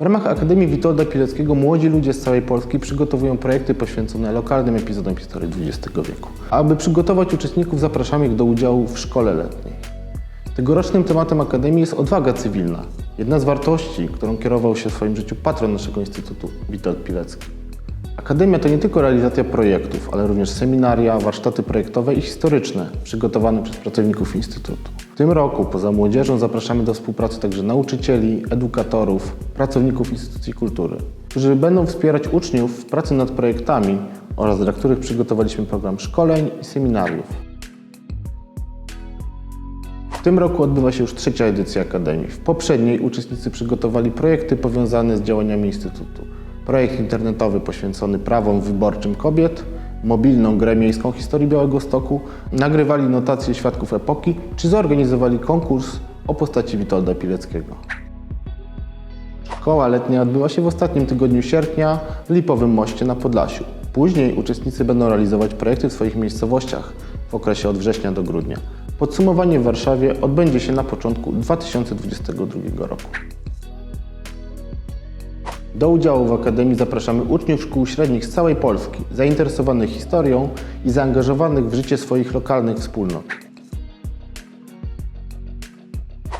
W ramach Akademii Witolda Pileckiego młodzi ludzie z całej Polski przygotowują projekty poświęcone lokalnym epizodom historii XX wieku. Aby przygotować uczestników, zapraszamy ich do udziału w szkole letniej. Tegorocznym tematem Akademii jest odwaga cywilna. Jedna z wartości, którą kierował się w swoim życiu patron naszego Instytutu, Witold Pilecki. Akademia to nie tylko realizacja projektów, ale również seminaria, warsztaty projektowe i historyczne przygotowane przez pracowników Instytutu. W tym roku poza młodzieżą zapraszamy do współpracy także nauczycieli, edukatorów, pracowników instytucji kultury, którzy będą wspierać uczniów w pracy nad projektami oraz dla których przygotowaliśmy program szkoleń i seminariów. W tym roku odbywa się już trzecia edycja Akademii. W poprzedniej uczestnicy przygotowali projekty powiązane z działaniami Instytutu. Projekt internetowy poświęcony prawom wyborczym kobiet, mobilną grę miejską historii Białego Stoku, nagrywali notacje świadków epoki, czy zorganizowali konkurs o postaci Witolda Pileckiego. Szkoła letnia odbyła się w ostatnim tygodniu sierpnia w Lipowym Moście na Podlasiu. Później uczestnicy będą realizować projekty w swoich miejscowościach w okresie od września do grudnia. Podsumowanie w Warszawie odbędzie się na początku 2022 roku. Do udziału w Akademii zapraszamy uczniów szkół średnich z całej Polski, zainteresowanych historią i zaangażowanych w życie swoich lokalnych wspólnot.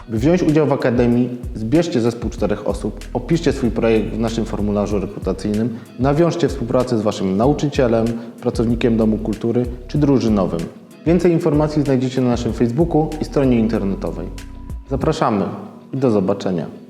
By wziąć udział w Akademii, zbierzcie zespół czterech osób, opiszcie swój projekt w naszym formularzu rekrutacyjnym, nawiążcie współpracę z Waszym nauczycielem, pracownikiem Domu Kultury czy drużynowym. Więcej informacji znajdziecie na naszym Facebooku i stronie internetowej. Zapraszamy i do zobaczenia.